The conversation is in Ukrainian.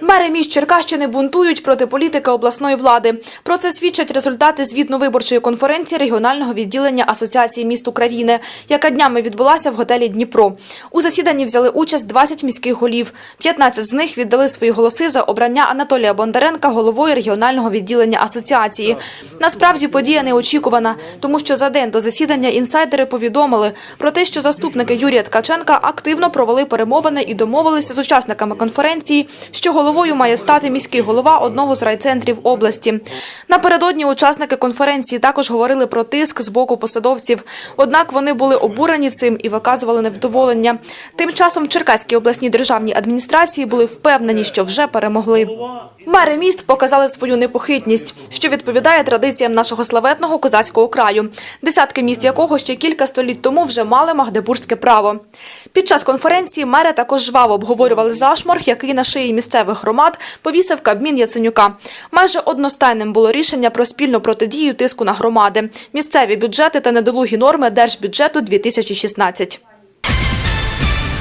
Мери міст Черкащини бунтують проти політики обласної влади. Про це свідчать результати звітно-виборчої конференції регіонального відділення Асоціації міст України, яка днями відбулася в готелі Дніпро. У засіданні взяли участь 20 міських голів. 15 з них віддали свої голоси за обрання Анатолія Бондаренка головою регіонального відділення асоціації. Насправді подія неочікувана, тому що за день до засідання інсайдери повідомили про те, що заступники Юрія Ткаченка активно провели перемовини і домовилися з учасниками конференції, що головою має стати міський голова одного з райцентрів області. Напередодні учасники конференції також говорили про тиск з боку посадовців. Однак вони були обурені цим і виказували невдоволення. Тим часом в Черкаській обласній державній адміністрації були впевнені, що вже перемогли. Мери міст показали свою непохитність, що відповідає традиціям нашого славетного козацького краю, десятки міст якого ще кілька століть тому вже мали магдебурзьке право. Під час конференції мери також жваво обговорювали зашморг, який на шиї місцевих громад повісив Кабмін Яценюка. Майже одностайним було рішення про спільну протидію тиску на громади, місцеві бюджети та недолугі норми держбюджету 2016.